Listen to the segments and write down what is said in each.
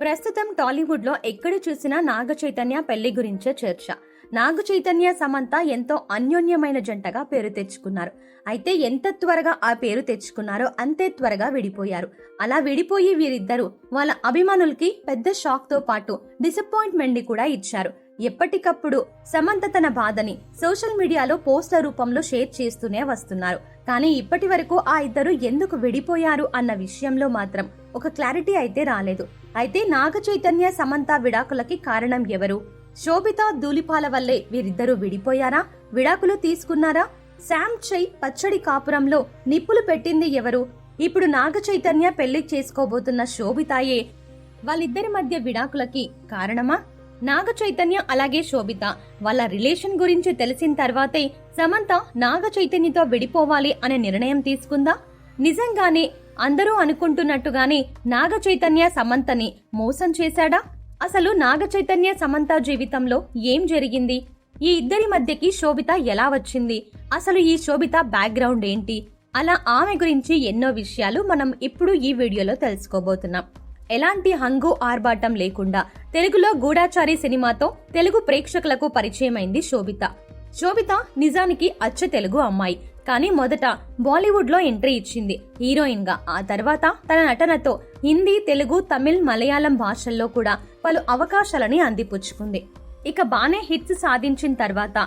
ప్రస్తుతం టాలీవుడ్లో ఎక్కడ చూసినా నాగ చైతన్య పెళ్ళి గురించే చర్చ. నాగ చైతన్య సమంత ఎంతో అన్యోన్యమైన జంటగా పేరు తెచ్చుకున్నారు. అయితే ఎంత త్వరగా ఆ పేరు తెచ్చుకున్నారో అంతే త్వరగా విడిపోయారు. అలా విడిపోయి వీరిద్దరూ వాళ్ళ అభిమానులకి పెద్ద షాక్తో పాటు డిసప్పాయింట్మెంట్ని కూడా ఇచ్చారు. ఎప్పటికప్పుడు సమంత తన బాధని సోషల్ మీడియాలో పోస్టుల రూపంలో షేర్ చేస్తూనే వస్తున్నారు. కానీ ఇప్పటి వరకు ఆ ఇద్దరు ఎందుకు విడిపోయారు అన్న విషయంలో మాత్రం ఒక క్లారిటీ అయితే రాలేదు. అయితే నాగ చైతన్య సమంత విడాకులకి కారణం ఎవరు? శోభిత ధూళిపాల వల్లే వీరిద్దరూ విడిపోయారా? విడాకులు తీసుకున్నారా? శామ్ చై పచ్చడి కాపురంలో నిప్పులు పెట్టింది ఎవరు? ఇప్పుడు నాగ చైతన్య పెళ్ళి చేసుకోబోతున్న శోభితాయే వాళ్ళిద్దరి మధ్య విడాకులకి కారణమా? నాగ చైతన్య అలాగే శోభిత. వాళ్ళ రిలేషన్ గురించి తెలిసిన తర్వాతే సమంత నాగ చైతన్యతో విడిపోవాలి అనే నిర్ణయం తీసుకుందా? నిజంగానే అందరూ అనుకుంటున్నట్టుగానే నాగ చైతన్య సమంతని మోసం చేశాడా? అసలు నాగ చైతన్య సమంత జీవితంలో ఏం జరిగింది? ఈ ఇద్దరి మధ్యకి శోభిత ఎలా వచ్చింది? అసలు ఈ శోభిత బ్యాక్గ్రౌండ్ ఏంటి? అలా ఆమె గురించి ఎన్నో విషయాలు మనం ఇప్పుడు ఈ వీడియోలో తెలుసుకోబోతున్నాం. ఎలాంటి హంగు ఆర్భాటం లేకుండా తెలుగులో గూఢాచారి సినిమాతో తెలుగు ప్రేక్షకులకు పరిచయమైంది శోభిత. శోభిత నిజానికి అచ్చ తెలుగు అమ్మాయి. కానీ మొదట బాలీవుడ్లో ఎంట్రీ ఇచ్చింది హీరోయిన్గా. ఆ తర్వాత తన నటనతో హిందీ తెలుగు తమిళ్ మలయాళం భాషల్లో కూడా పలు అవకాశాలని అందిపుచ్చుకుంది. ఇక బానే హిట్స్ సాధించిన తర్వాత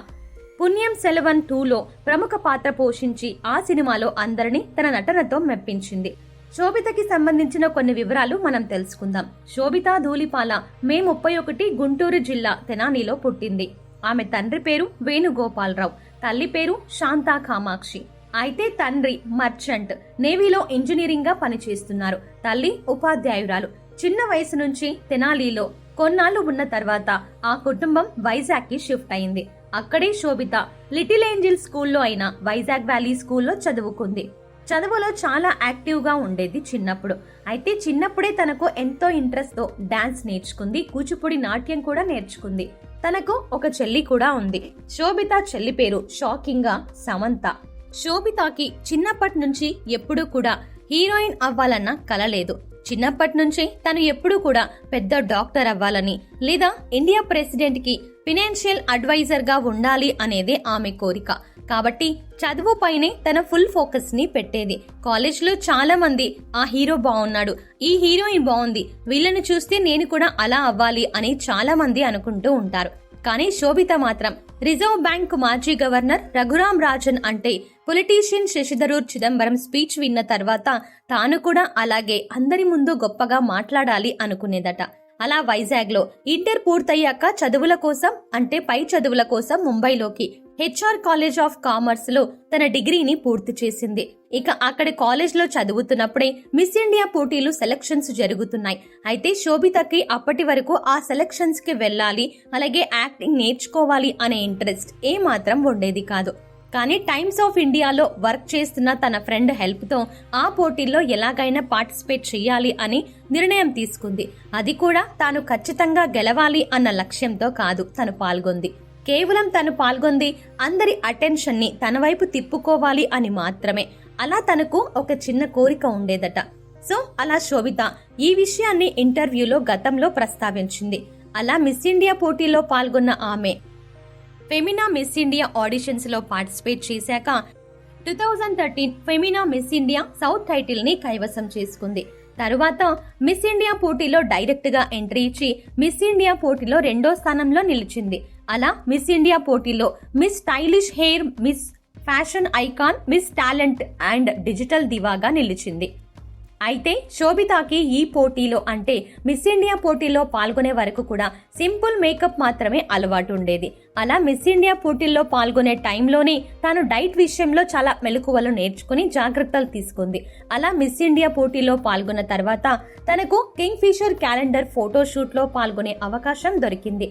పుణ్యం సెలవన్ టూలో ప్రముఖ పాత్ర పోషించి ఆ సినిమాలో అందరినీ తన నటనతో మెప్పించింది. శోభితకి సంబంధించిన కొన్ని వివరాలు మనం తెలుసుకుందాం. శోభిత ధూలిపాల మే ముప్పై ఒకటి గుంటూరు జిల్లా తెనానిలో పుట్టింది. ఆమె తండ్రి పేరు వేణుగోపాలరావు. తల్లి పేరు శాంతా కామాక్షి. అయితే తండ్రి మర్చెంట్. నేవీలో ఇంజనీరింగ్గా పనిచేస్తున్నారు. తల్లి ఉపాధ్యాయురాలు. చిన్న వయసు నుంచి తెనాలిలో. కొన్నాళ్ళు ఉన్న తర్వాత ఆ కుటుంబం వైజాగ్కి షిఫ్ట్ అయింది. అక్కడే శోభిత. లిటిల్ ఏంజిల్ స్కూల్లో అయిన వైజాగ్ వ్యాలీ స్కూల్లో చదువుకుంది. చదువులో చాలా యాక్టివ్గా ఉండేది చిన్నప్పుడు. అయితే చిన్నప్పుడే తనకు ఎంతో ఇంట్రెస్ట్తో డాన్స్ నేర్చుకుంది. కూచిపూడి నాట్యం కూడా నేర్చుకుంది. తనకు ఒక చెల్లి కూడా ఉంది. శోభిత చెల్లి పేరు షాకింగ్గా సమంత. శోభితకి చిన్నప్పటి నుంచి ఎప్పుడూ కూడా హీరోయిన్ అవ్వాలన్న కల లేదు. చిన్నప్పటి నుంచి తను ఎప్పుడూ కూడా పెద్ద డాక్టర్ అవ్వాలని లేదా ఇండియా ప్రెసిడెంట్కి ఫినాన్షియల్ అడ్వైజర్గా ఉండాలి అనేదే ఆమె కోరిక. కాబట్టి చదువు పైనే తన ఫుల్ ఫోకస్ని పెట్టేది. కాలేజ్లో చాలా మంది ఆ హీరో బాగున్నాడు ఈ హీరోయిన్ బాగుంది వీళ్ళని చూస్తే నేను కూడా అలా అవ్వాలి అని చాలా మంది అనుకుంటూ ఉంటారు. కానీ శోభిత మాత్రం రిజర్వ్ బ్యాంక్ మాజీ గవర్నర్ రఘురాం రాజన్ అంటే పొలిటీషియన్ శశిధరూర్ చిదంబరం స్పీచ్ విన్న తర్వాత తాను కూడా అలాగే అందరి ముందు గొప్పగా మాట్లాడాలి అనుకునేదట. అలా వైజాగ్లో ఇంటర్ పూర్తయ్యాక చదువుల కోసం అంటే పై చదువుల కోసం ముంబైలోకి హెచ్ఆర్ కాలేజ్ ఆఫ్ కామర్స్లో తన డిగ్రీని పూర్తి చేసింది. ఇక అక్కడ కాలేజ్లో చదువుతున్నప్పుడే మిస్ ఇండియా పోటీలు సెలక్షన్స్ జరుగుతున్నాయి. అయితే శోభితకి అప్పటి వరకు ఆ సెలక్షన్స్కి వెళ్ళాలి అలాగే యాక్టింగ్ నేర్చుకోవాలి అనే ఇంట్రెస్ట్ ఏ మాత్రం ఉండేది కాదు. కానీ టైమ్స్ ఆఫ్ ఇండియాలో వర్క్ చేస్తున్న తన ఫ్రెండ్ హెల్ప్తో ఆ పోటీల్లో ఎలాగైనా పార్టిసిపేట్ చేయాలి అని నిర్ణయం తీసుకుంది. అది కూడా తాను ఖచ్చితంగా గెలవాలి అన్న లక్ష్యంతో కాదు తను పాల్గొంది. కేవలం తను పాల్గొంది అందరి అటెన్షన్ని తన వైపు తిప్పుకోవాలి అని మాత్రమే. అలా తనకు ఒక చిన్న కోరిక ఉండేదట. సో అలా శోభిత ఈ విషయాన్ని ఇంటర్వ్యూలో గతంలో ప్రస్తావించింది. అలా మిస్ ఇండియా పోటీలో పాల్గొన్న ఆమె ఫెమినా మిస్ ఇండియా ఆడిషన్స్లో పార్టిసిపేట్ చేశాక two thousand thirteen Femina miss India south టైటిల్ని కైవసం చేసుకుంది. తరువాత మిస్ ఇండియా పోటీలో డైరెక్ట్గా ఎంట్రీ ఇచ్చి మిస్ ఇండియా పోటీలో రెండో స్థానంలో నిలిచింది. అలా మిస్ ఇండియా పోటీలో miss stylish hair miss fashion icon miss talent and digital దివాగా నిలిచింది. అయితే శోభితాకి ఈ పోటీలో అంటే మిస్ ఇండియా పోటీలో పాల్గొనే వరకు కూడా సింపుల్ మేకప్ మాత్రమే అలవాటు ఉండేది. అలా మిస్ ఇండియా పోటీల్లో పాల్గొనే టైంలోనే తాను డైట్ విషయంలో చాలా మెలకువలు నేర్చుకుని జాగ్రత్తలు తీసుకుంది. అలా మిస్ ఇండియా పోటీలో పాల్గొన్న తర్వాత తనకు కింగ్ ఫిషర్ క్యాలెండర్ ఫోటోషూట్లో పాల్గొనే అవకాశం దొరికింది.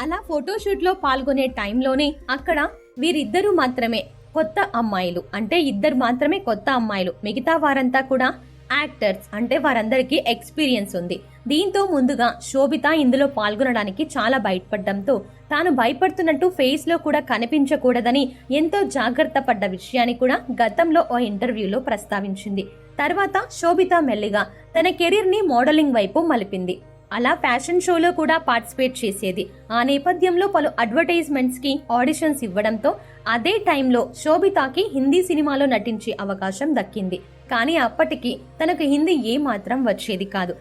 అలా ఫోటోషూట్లో పాల్గొనే టైంలోనే అక్కడ వీరిద్దరూ మాత్రమే కొత్త అమ్మాయిలు. అంటే ఇద్దరు మాత్రమే కొత్త అమ్మాయిలు. మిగతా వారంతా కూడా యాక్టర్స్. అంటే వారందరికీ ఎక్స్పీరియన్స్ ఉంది. దీంతో ముందుగా శోభిత ఇందులో పాల్గొనడానికి చాలా బయటపడడంతో తాను భయపడుతున్నట్టు ఫేస్లో కూడా కనిపించకూడదని ఎంతో జాగ్రత్త పడ్డ విషయాన్ని కూడా గతంలో ఓ ఇంటర్వ్యూలో ప్రస్తావించింది. తర్వాత శోభిత మెల్లిగా తన కెరీర్ని మోడలింగ్ వైపు మలిపింది. అలా ఫ్యాషన్ షోలో కూడా పార్టిసిపేట్ చేసేది. ఆ నేపథ్యంలో పలు అడ్వర్టైజ్మెంట్స్కి ఆడిషన్స్ ఇవ్వడంతో అదే టైంలో శోభితాకి హిందీ సినిమాలో నటించే అవకాశం దక్కింది. కానీ అప్పటికి తనకు హిందీ ఏ మాత్రం వచ్చేది కాదు.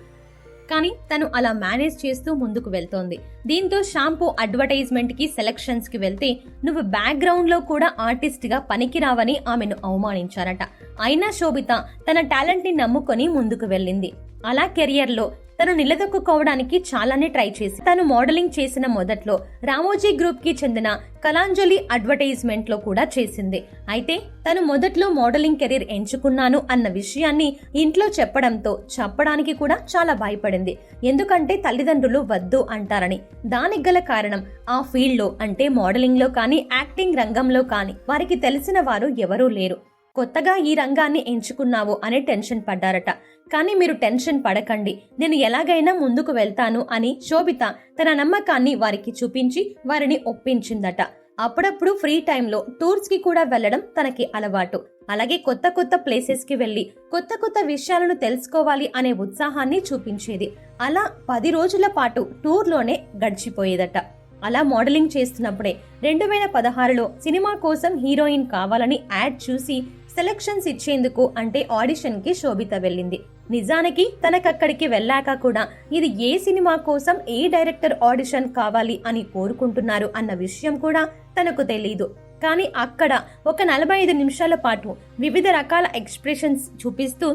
కానీ తను అలా మేనేజ్ చేస్తూ ముందుకు వెళ్తోంది. దీంతో షాంపూ అడ్వర్టైజ్మెంట్కి సెలక్షన్స్కి వెళ్తే నువ్వు బ్యాక్గ్రౌండ్లో కూడా ఆర్టిస్ట్గా పనికిరావని ఆమెను అవమానించారట. అయినా శోభిత తన టాలెంట్ని నమ్ముకొని ముందుకు వెళ్ళింది. అలా కెరియర్లో తను నిలదొక్కుకోవడానికి చాలానే ట్రై చేసి తను మోడలింగ్ చేసిన మొదట్లో రామోజీ గ్రూప్కి చెందిన కలాంజలి అడ్వర్టైజ్మెంట్లో కూడా చేసింది. అయితే తను మొదట్లో మోడలింగ్ కెరీర్ ఎంచుకున్నాను అన్న విషయాన్ని ఇంట్లో చెప్పడంతో చెప్పడానికి కూడా చాలా భయపడింది. ఎందుకంటే తల్లిదండ్రులు వద్దు అంటారని. దానికి గల కారణం ఆ ఫీల్డ్లో అంటే మోడలింగ్లో కానీ యాక్టింగ్ రంగంలో కానీ వారికి తెలిసిన వారు ఎవరూ లేరు. కొత్తగా ఈ రంగాన్ని ఎంచుకున్నావు అని టెన్షన్ పడ్డారట. కానీ మీరు టెన్షన్ పడకండి. నేను ఎలాగైనా ముందుకు వెళ్తాను అని శోభిత తన నమ్మకాన్ని వారికి చూపించి వారిని ఒప్పించిందట. అప్పుడప్పుడు ఫ్రీ టైంలో టూర్స్కి కూడా వెళ్ళడం తనకి అలవాటు. అలాగే కొత్త కొత్త ప్లేసెస్కి వెళ్ళి కొత్త కొత్త విషయాలను తెలుసుకోవాలి అనే ఉత్సాహాన్ని చూపించేది. అలా పది రోజుల పాటు టూర్లోనే గడిచిపోయేదట. అలా మోడలింగ్ చేస్తున్నప్పుడే రెండు వేల పదహారులో సినిమా కోసం హీరోయిన్ కావాలని యాడ్ చూసి సెలక్షన్స్ ఇచ్చేందుకు అంటే ఆడిషన్కి శోభిత వెళ్ళింది. నిజానికి తనకక్కడికి వెళ్ళాక కూడా ఇది ఏ సినిమా కోసం ఏ డైరెక్టర్ ఆడిషన్ కావాలి అని కోరుకుంటున్నారు అన్న విషయం కూడా తనకు తెలీదు. కానీ అక్కడ ఒక నలభై ఐదు నిమిషాల పాటు వివిధ రకాల ఎక్స్ప్రెషన్స్ చూపిస్తూ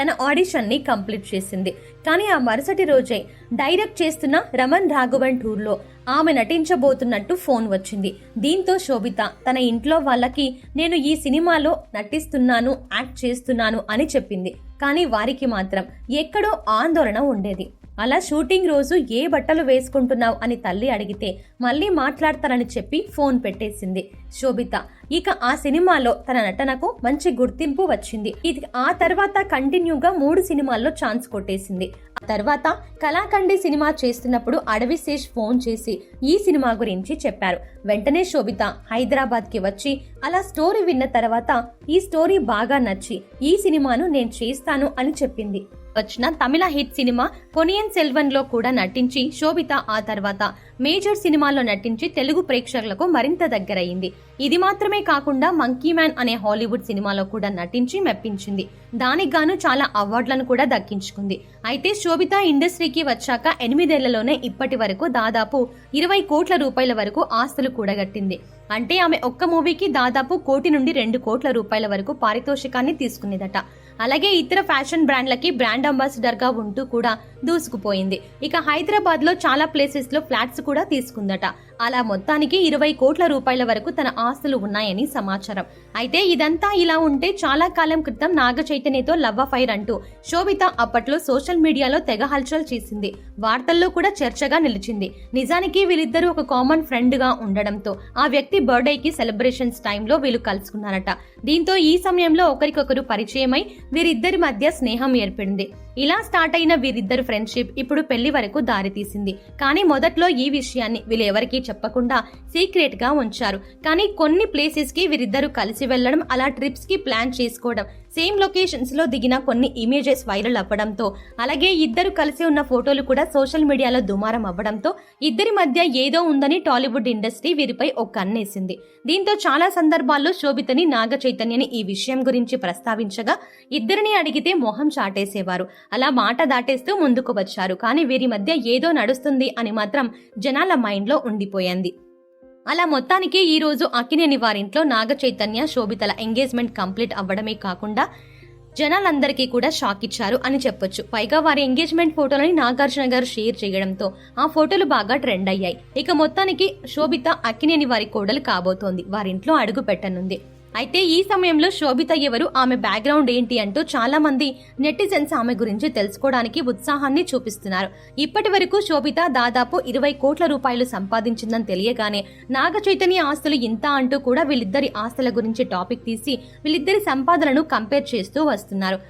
తన ఆడిషన్ని కంప్లీట్ చేసింది. కానీ ఆ మరుసటి రోజే డైరెక్ట్ చేస్తున్న రమన్ రాఘవన్ టూర్లో ఆమె నటించబోతున్నట్టు ఫోన్ వచ్చింది. దీంతో శోభిత తన ఇంట్లో వాళ్ళకి నేను ఈ సినిమాలో నటిస్తున్నాను యాక్ట్ చేస్తున్నాను అని చెప్పింది. కానీ వారికి మాత్రం ఎక్కడో ఆందోళన ఉండేది. అలా షూటింగ్ రోజు ఏ బట్టలు వేసుకుంటున్నావు అని తల్లి అడిగితే మళ్ళీ మాట్లాడతానని చెప్పి ఫోన్ పెట్టేసింది శోభిత. ఇక ఆ సినిమాలో తన నటనకు మంచి గుర్తింపు వచ్చింది. ఇది ఆ తర్వాత కంటిన్యూగా మూడు సినిమాల్లో ఛాన్స్ కొట్టేసింది. ఆ తర్వాత కళాఖండి సినిమా చేస్తున్నప్పుడు అడవి శేష్ ఫోన్ చేసి ఈ సినిమా గురించి చెప్పారు. వెంటనే శోభిత హైదరాబాద్కి వచ్చి అలా స్టోరీ విన్న తర్వాత ఈ స్టోరీ బాగా నచ్చి ఈ సినిమాను నేను చేస్తాను అని చెప్పింది. వచ్చిన తమిళ హిట్ సినిమా కొనియన్ సెల్వన్లో కూడా నటించి శోభిత ఆ తర్వాత మేజర్ సినిమాల్లో నటించి తెలుగు ప్రేక్షకులకు మరింత దగ్గరయింది ఇది మాత్రమే కాకుండా మంకీ మ్యాన్ అనే హాలీవుడ్ సినిమాలో కూడా నటించి మెప్పించింది. దానికి గాను చాలా అవార్డులను కూడా దక్కించుకుంది. అయితే శోభిత ఇండస్ట్రీకి వచ్చాక ఎనిమిదేళ్ళలోనే ఇప్పటి వరకు దాదాపు ఇరవై కోట్ల రూపాయల వరకు ఆస్తులు కూడగట్టింది. అంటే ఆమె ఒక్క మూవీకి దాదాపు కోటి నుండి రెండు కోట్ల రూపాయల వరకు పారితోషికాన్ని తీసుకునేదట. అలాగే ఇతర ఫ్యాషన్ బ్రాండ్లకి బ్రాండ్ అంబాసిడర్గా ఉంటూ కూడా దూసుకుపోయింది. ఇక హైదరాబాద్లో చాలా ప్లేసెస్లో ఫ్లాట్స్ కూడా తీసుకుందట. అలా మొత్తానికి ఇరవై కోట్ల రూపాయల వరకు తన ఆస్తులు ఉన్నాయని సమాచారం. అయితే ఇదంతా ఇలా ఉంటే చాలా కాలం క్రితం నాగ చైతన్యతో లవ్ అఫైర్ అంటూ శోభిత అప్పట్లో సోషల్ మీడియాలో తెగ హల్చల్ చేసింది. వార్తల్లో కూడా చర్చగా నిలిచింది. నిజానికి వీళ్ళిద్దరూ ఒక కామన్ ఫ్రెండ్గా ఉండడంతో ఆ వ్యక్తి బర్త్డేకి సెలబ్రేషన్స్ టైంలో వీళ్ళు కలుసుకున్నారట. దీంతో ఈ సమయంలో ఒకరికొకరు పరిచయమై వీరిద్దరి మధ్య స్నేహం ఏర్పడింది. ఇలా స్టార్ట్ అయిన వీరిద్దరు ఫ్రెండ్షిప్ ఇప్పుడు పెళ్ళి వరకు దారితీసింది. కానీ మొదట్లో ఈ విషయాన్ని వీళ్ళు ఎవరికీ చెప్పకుండా సీక్రెట్గా ఉంచారు. కానీ కొన్ని ప్లేసెస్కి వీరిద్దరు కలిసి వెళ్ళడం అలా ట్రిప్స్కి ప్లాన్ చేసుకోవడం సేమ్ లొకేషన్స్లో దిగిన కొన్ని ఇమేజెస్ వైరల్ అవ్వడంతో అలాగే ఇద్దరు కలిసి ఉన్న ఫోటోలు కూడా సోషల్ మీడియాలో దుమారం అవ్వడంతో ఇద్దరి మధ్య ఏదో ఉందని టాలీవుడ్ ఇండస్ట్రీ వీరిపై ఒక కన్నేసింది. దీంతో చాలా సందర్భాల్లో శోభితని నాగ చైతన్యని ఈ విషయం గురించి ప్రస్తావించగా ఇద్దరిని అడిగితే మొహం చాటేసేవారు. అలా మాట దాటేస్తూ ముందుకు వచ్చారు. కానీ వీరి మధ్య ఏదో నడుస్తుంది అని మాత్రం జనాల మైండ్లో ఉండిపోయింది. అలా మొత్తానికి ఈ రోజు వారింట్లో నాగ చైతన్య శోభితల ఎంగేజ్మెంట్ కంప్లీట్ అవ్వడమే కాకుండా జనాలందరికీ కూడా షాక్ ఇచ్చారు అని చెప్పొచ్చు. పైగా వారి ఎంగేజ్మెంట్ ఫోటోలని నాగార్జున గారు షేర్ చేయడంతో ఆ ఫోటోలు బాగా ట్రెండ్ అయ్యాయి. ఇక మొత్తానికి శోభిత అక్కినేని వారి కోడలు కాబోతోంది. వారింట్లో అడుగు పెట్టనుంది. అయితే ఈ సమయంలో శోభిత ఎవరు? ఆమె బ్యాక్గ్రౌండ్ ఏంటి అంటూ చాలా మంది నెటిజన్స్ ఆమె గురించి తెలుసుకోవడానికి ఉత్సాహాన్ని చూపిస్తున్నారు. ఇప్పటి వరకు శోభిత దాదాపు ఇరవై కోట్ల రూపాయలు సంపాదించిందని తెలియగానే నాగ చైతన్య ఆస్తులు ఇంత అంటూ కూడా వీళ్ళిద్దరి ఆస్తుల గురించి టాపిక్ తీసి వీళ్ళిద్దరి సంపాదనను కంపేర్ చేస్తూ వస్తున్నారు.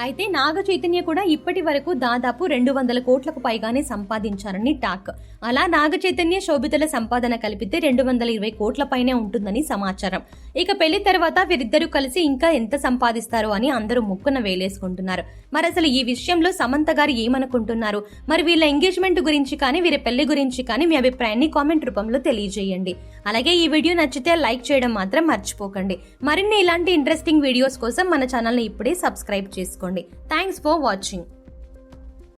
అయితే నాగ చైతన్య కూడా ఇప్పటి వరకు దాదాపు రెండు వందల కోట్లకు పైగానే సంపాదించారని టాక్. అలా నాగ చైతన్య శోభితల సంపాదన కలిపితే రెండు వందల ఇరవై కోట్ల పైనే ఉంటుందని సమాచారం. ఇక పెళ్ళి తర్వాత వీరిద్దరూ కలిసి ఇంకా ఎంత సంపాదిస్తారో అని అందరూ ముక్కున వేలేసుకుంటున్నారు. మరి అసలు ఈ విషయంలో సమంత గారు ఏమనుకుంటున్నారు? మరి వీళ్ళ ఎంగేజ్మెంట్ గురించి కానీ వీరి పెళ్ళి గురించి కానీ మీ అభిప్రాయాన్ని కామెంట్ రూపంలో తెలియజేయండి. అలాగే ఈ వీడియో నచ్చితే లైక్ చేయడం మాత్రం మర్చిపోకండి. మరిన్ని ఇలాంటి ఇంట్రెస్టింగ్ వీడియోస్ కోసం మన ఛానల్ని ఇప్పుడే సబ్స్క్రైబ్ చేసుకోండి. Thanks for watching.